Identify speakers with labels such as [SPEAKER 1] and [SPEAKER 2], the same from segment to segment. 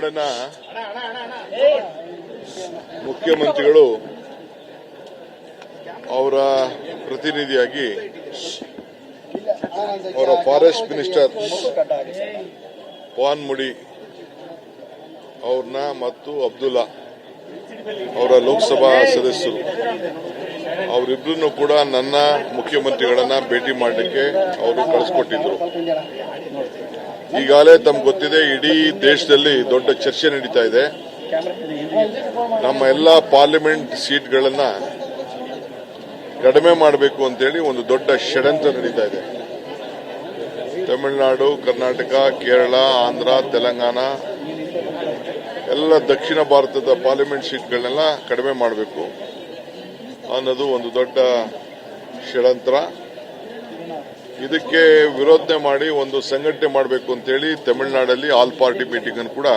[SPEAKER 1] ತಮಿಳುನಾಡಿನ ಮುಖ್ಯಮಂತ್ರಿಗಳು ಅವರ ಪ್ರತಿನಿಧಿಯಾಗಿ ಅವರ ಫಾರೆಸ್ಟ್ ಮಿನಿಸ್ಟರ್ ಪಾನ್ಮುಡಿ ಅವ್ರನ್ನ ಮತ್ತು ಅಬ್ದುಲ್ಲಾ ಅವರ ಲೋಕಸಭಾ ಸದಸ್ಯರು. ಅವರಿಬ್ಬರನ್ನು ಕೂಡ ನನ್ನ ಮುಖ್ಯಮಂತ್ರಿಗಳನ್ನ ಭೇಟಿ ಮಾಡಲಿಕ್ಕೆ ಅವರು ಕಳಿಸ್ಕೊಟ್ಟಿದ್ರು. ಈಗಾಗಲೇ ತಮ್ಗೆ ಗೊತ್ತಿದೆ, ಇಡೀ ದೇಶದಲ್ಲಿ ದೊಡ್ಡ ಚರ್ಚೆ ನಡೀತಾ ಇದೆ. ನಮ್ಮ ಎಲ್ಲ ಪಾರ್ಲಿಮೆಂಟ್ ಸೀಟ್ಗಳನ್ನ ಕಡಿಮೆ ಮಾಡಬೇಕು ಅಂತೇಳಿ ಒಂದು ದೊಡ್ಡ ಷಡ್ಯಂತ್ರ ನಡೀತಾ ಇದೆ. ತಮಿಳುನಾಡು, ಕರ್ನಾಟಕ, ಕೇರಳ, ಆಂಧ್ರ, ತೆಲಂಗಾಣ, ಎಲ್ಲ ದಕ್ಷಿಣ ಭಾರತದ ಪಾರ್ಲಿಮೆಂಟ್ ಸೀಟ್ಗಳನ್ನೆಲ್ಲ ಕಡಿಮೆ ಮಾಡಬೇಕು ಅನ್ನೋದು ಒಂದು ದೊಡ್ಡ ಷಡ್ಯಂತ್ರ. ಇದಕ್ಕೆ ವಿರೋಧನೆ ಮಾಡಿ ಒಂದು ಸಂಘಟನೆ ಮಾಡಬೇಕು ಅಂತೇಳಿ ತಮಿಳುನಾಡಲ್ಲಿ ಆಲ್ ಪಾರ್ಟಿ ಮೀಟಿಂಗ್ ಅನ್ನು ಕೂಡ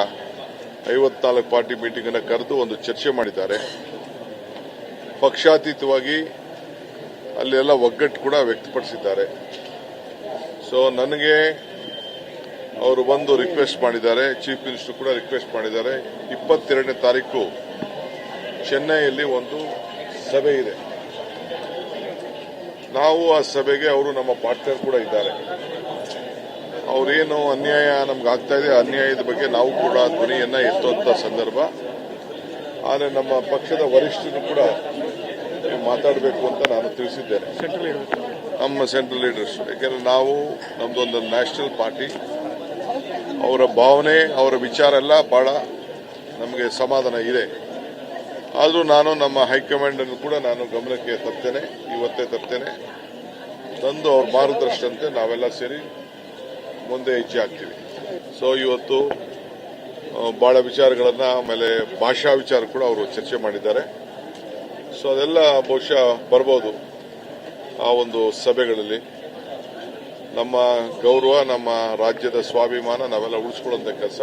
[SPEAKER 1] ಐವತ್ನಾಲ್ಕು ಪಾರ್ಟಿ ಮೀಟಿಂಗ್ ಅನ್ನು ಕರೆದು ಒಂದು ಚರ್ಚೆ ಮಾಡಿದ್ದಾರೆ. ಪಕ್ಷಾತೀತವಾಗಿ ಅಲ್ಲೆಲ್ಲ ಒಗ್ಗಟ್ಟು ಕೂಡ ವ್ಯಕ್ತಪಡಿಸಿದ್ದಾರೆ. ಸೊ ನನಗೆ ಅವರು ಬಂದು ರಿಕ್ವೆಸ್ಟ್ ಮಾಡಿದ್ದಾರೆ ಚೀಫ್ ಮಿನಿಸ್ಟರ್ ಕೂಡ ರಿಕ್ವೆಸ್ಟ್ ಮಾಡಿದ್ದಾರೆ. ಇಪ್ಪತ್ತೆರಡನೇ ತಾರೀಕು ಚೆನ್ನೈಯಲ್ಲಿ ಒಂದು ಸಭೆ ಇದೆ. ನಾವು ಆ ಸಭೆಗೆ ಅವರು ನಮ್ಮ ಪಾರ್ಟ್ನರ್ ಕೂಡ ಇದ್ದಾರೆ. ಅವರೇನು ಅನ್ಯಾಯ ನಮ್ಗೆ ಆಗ್ತಾ ಇದೆ ಅನ್ಯಾಯದ ಬಗ್ಗೆ ನಾವು ಕೂಡ ಧ್ವನಿಯನ್ನ ಎತ್ತುವಂತ ಸಂದರ್ಭ. ಆದರೆ ನಮ್ಮ ಪಕ್ಷದ ವರಿಷ್ಠರು ಕೂಡ ಮಾತಾಡಬೇಕು ಅಂತ ನಾನು ತಿಳಿಸಿದ್ದೇನೆ. ನಮ್ಮ ಸೆಂಟ್ರಲ್ ಲೀಡರ್ಸ್ ಯಾಕೆಂದ್ರೆ ನಾವು ನಮ್ದೊಂದು ನ್ಯಾಷನಲ್ ಪಾರ್ಟಿ ಅವರ ಭಾವನೆ ಅವರ ವಿಚಾರ ಎಲ್ಲ ಬಹಳ ನಮಗೆ ಸಮಾಧಾನ ಇದೆ. ಆದರೂ ನಾನು ನಮ್ಮ ಹೈಕಮಾಂಡ್ ಅನ್ನು ಕೂಡ ನಾನು ಗಮನಕ್ಕೆ ತರ್ತೇನೆ, ಇವತ್ತೇ ತರ್ತೇನೆ. ತಂದು ಅವ್ರ ಮಾರ್ಗದರ್ಶನಂತೆ ನಾವೆಲ್ಲ ಸೇರಿ ಮುಂದೆ ಹೆಜ್ಜೆ ಹಾಕ್ತೀವಿ. ಸೊ ಇವತ್ತು ಬಹಳ ವಿಚಾರಗಳನ್ನು ಆಮೇಲೆ ಭಾಷಾ ವಿಚಾರ ಕೂಡ ಅವರು ಚರ್ಚೆ ಮಾಡಿದ್ದಾರೆ. ಸೊ ಅದೆಲ್ಲ ಬಹುಶಃ ಬರ್ಬೋದು ಆ ಒಂದು ಸಭೆಗಳಲ್ಲಿ. ನಮ್ಮ ಗೌರವ, ನಮ್ಮ ರಾಜ್ಯದ ಸ್ವಾಭಿಮಾನ ನಾವೆಲ್ಲ ಉಳಿಸ್ಕೊಳ್ಳುವಂತ ಕೆಲಸ